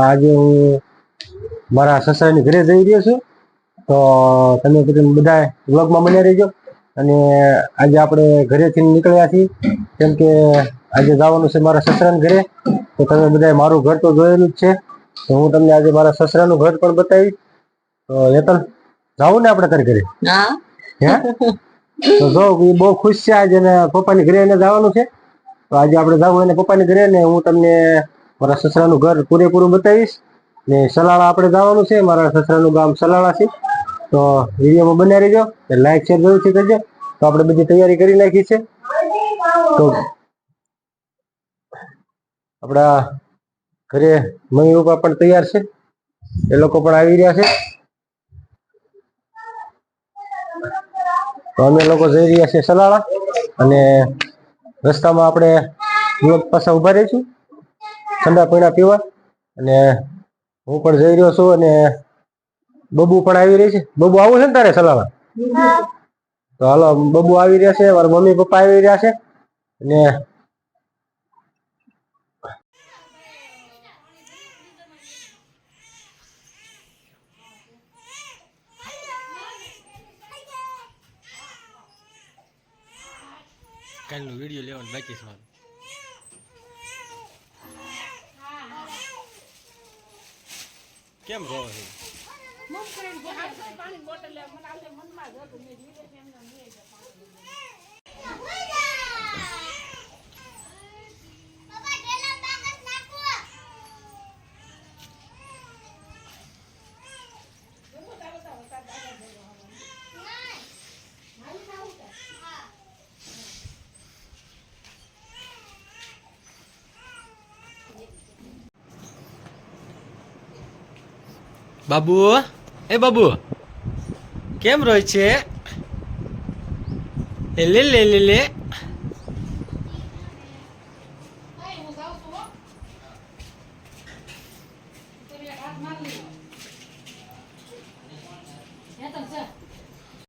આજે હું મારા સસરાની ઘરે જઈ રહ્યો છું. તો તમે કીધું બધા વ્લોગમાં બન્યા રહેજો. અને આજે આપણે ઘરેથી નીકળ્યા છીએ. કેમ કે આજે જવાનું છે મારા સસરાના ઘરે. તો તમે બધા મારું ઘર તો જોયેલું જ છે. તો હું તમને આજે મારા સસરાનું ઘર પણ બતાવીશ. તો હેતલ જાવું ને આપણે તારે ઘરે. હા. તો જો એ બહુ ખુશ છે આજે પપ્પાની ઘરે એને જવાનું છે. તો આજે આપણે જવું એને પપ્પાની ઘરે ને હું તમને મારા સસરાનું ઘર પૂરેપૂરું બતાવીશ ને સલાળા આપણે જવાનું છે. મારા સસરાનું ગામ સલાળા છે. તો વિડીયોમાં બન્યા રહેજો લાઈક શેર જરૂરથી કરજો. તો આપણે બધી તૈયારી કરી નાખી છે. તો આપણા ઘરે મમ્મી પપ્પા પણ તૈયાર છે. એ લોકો પણ આવી રહ્યા છે. તો અમે લોકો જઈ રહ્યા છીએ સલાળા અને રસ્તામાં આપણે યુવક પાસે ઊભા રહીશું. ઠંડા પીણા પીવા. અને હું પણ જઈ રહ્યો છું અને બબુ પણ આવી રહી છે. બબુ આવું છે ને તારે સલાળા તો હાલો બબુ આવી રહ્યા છે મારા મમ્મી પપ્પા આવી રહ્યા છે. અને કાલનો વીડિયો લેવાનો બાકી છે મારો. કેમ રહો છે. બાબુ? એ બાબુ કેમ રોય છે? એ લે લે લે લે.